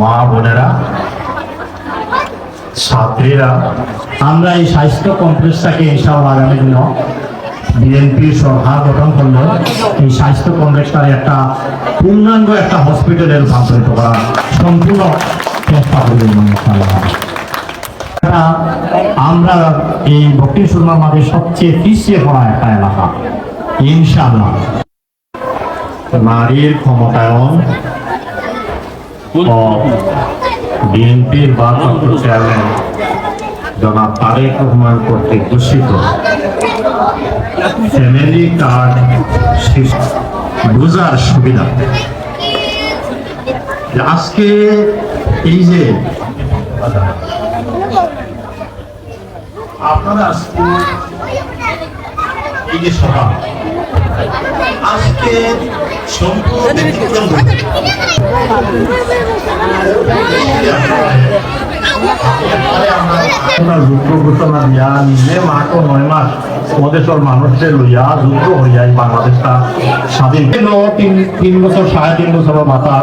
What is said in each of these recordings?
মা বোনেরা, ছাত্রীরা, আমরা এই স্বাস্থ্য কমপ্লেক্সটাকে ইনশাআল্লাহ আগামী দিন বিএনপির সরকার গঠন করলে এই স্বাস্থ্য কমপ্লেক্সটার একটা পূর্ণাঙ্গ একটা হসপিটালে রূপান্তরিত করা সম্পূর্ণ চেষ্টা এটা আমরা এই দক্ষিণ সুরমার মাঝে সবচেয়ে পিছিয়ে পড়া একটা এলাকা, ইনশাআল্লাহ। নারীর ক্ষমতায়ন বিএনপির ভারপ্রাপ্ত চেয়ারম্যান জনাব তারেক রহমান কর্তৃক ঘোষিত ফ্যামিলি কার্ড বোঝার সুবিধা আজকে এই যে আপনারা আজকে এই যে সভা আজকে সম্পূর্ণ। আমরা যুদ্ধ ঘোষণা দিয়া নিজে মাস নয় মাস ওদেশের মানুষদের লইয়া যুদ্ধ হইয়া বাংলাদেশটা স্বাধীন। তিন তিন বছর সাড়ে তিন বছরের মাথা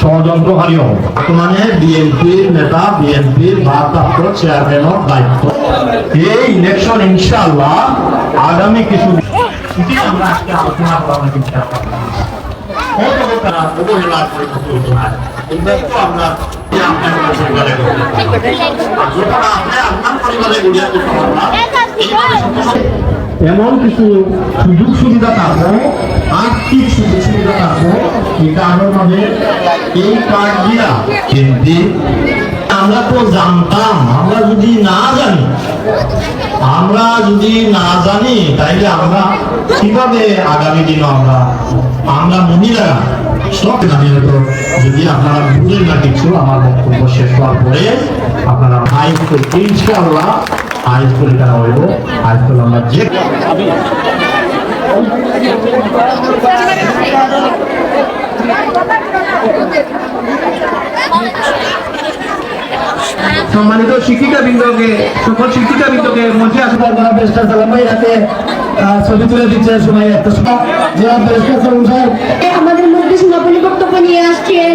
ষড়যন্ত্রকারী হব বর্তমানে বিএনপির নেতা বিএনপির ভারপ্রাপ্ত চেয়ারম্যানের দায়িত্ব। এই ইলেকশন ইনশাআল্লাহ আগামী কিছু আমরা আজকে আলোচনা করার তারা হয়। আর করতে পারবেন, এইভাবে সম্পূর্ণ এমন কিছু সুযোগ সুবিধা থাকব আর্থিক সুযোগ সুবিধা থাকব এটা মানে এই কার্ড দিয়া কিন্তু আমরা তো জানতাম আমরা যদি না জানি আমরা যদি না জানি তাইলে আমরা কীভাবে আগামী দিন আমরা আমরা মহিলারা সব জানিয়ে তো যদি আপনারা বুঝেন না কিছু আমার বক্তব্য শেষ হওয়ার পরে আপনারা করে ইনশাআল্লাহ করে তারা হইব করে আমরা যে সম্মানিত শিক্ষিকা বৃন্দকে সকল শিক্ষিকা বৃন্দকে মঞ্চে আসা যারা ব্যারিস্টার সালাম ভাই হাতে আহ, ছবি তুলে দিচ্ছে সময় একটা সময়। আমাদের মধ্যে বক্তব্য নিয়ে আসছেন।